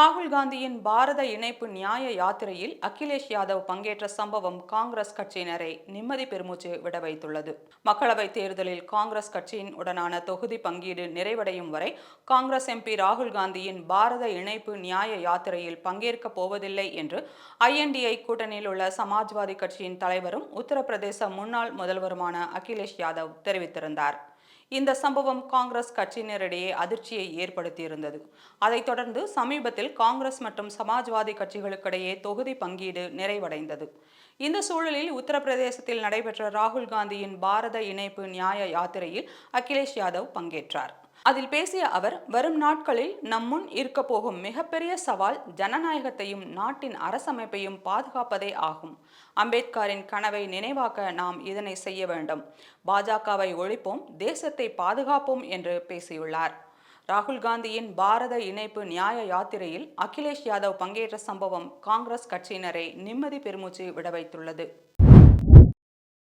ராகுல் காந்தியின் பாரத இணைப்பு நியாய யாத்திரையில் அகிலேஷ் யாதவ் பங்கேற்ற சம்பவம் காங்கிரஸ் கட்சியினரை நிம்மதி பெருமூச்சு விட வைத்துள்ளது. மக்களவைத் தேர்தலில் காங்கிரஸ் கட்சியின் உடனான தொகுதி பங்கீடு நிறைவடையும் வரை காங்கிரஸ் எம்பி ராகுல் காந்தியின் பாரத இணைப்பு நியாய யாத்திரையில் பங்கேற்கப் போவதில்லை என்று ஐஎன்டிஐ கூட்டணியில் உள்ள சமாஜ்வாதி கட்சியின் தலைவரும் உத்தரப்பிரதேச முன்னாள் முதல்வருமான அகிலேஷ் யாதவ் தெரிவித்திருந்தார். இந்த சம்பவம் காங்கிரஸ் கட்சியினரிடையே அதிர்ச்சியை ஏற்படுத்தியிருந்தது. அதைத் தொடர்ந்து சமீபத்தில் காங்கிரஸ் மற்றும் சமாஜ்வாதி கட்சிகளுக்கிடையே தொகுதி பங்கீடு நிறைவடைந்தது. இந்த சூழலில் உத்தரப்பிரதேசத்தில் நடைபெற்ற ராகுல் காந்தியின் பாரத இணைப்பு நியாய யாத்திரையில் அகிலேஷ் யாதவ் பங்கேற்றார். அதில் பேசிய அவர் வரும் நாட்களில் நம் முன் இருக்க போகும் மிகப்பெரிய சவால் ஜனநாயகத்தையும் நாட்டின் அரசமைப்பையும் பாதுகாப்பதே ஆகும். அம்பேத்கரின் கனவை நினைவாக்க நாம் இதனை செய்ய வேண்டும். பாஜகவை ஒழிப்போம் தேசத்தை பாதுகாப்போம் என்று பேசியுள்ளார். ராகுல் காந்தியின் பாரத இணைப்பு நியாய யாத்திரையில் அகிலேஷ் யாதவ் பங்கேற்ற சம்பவம் காங்கிரஸ் கட்சியினரை நிம்மதி பெருமூச்சு விட வைத்துள்ளது.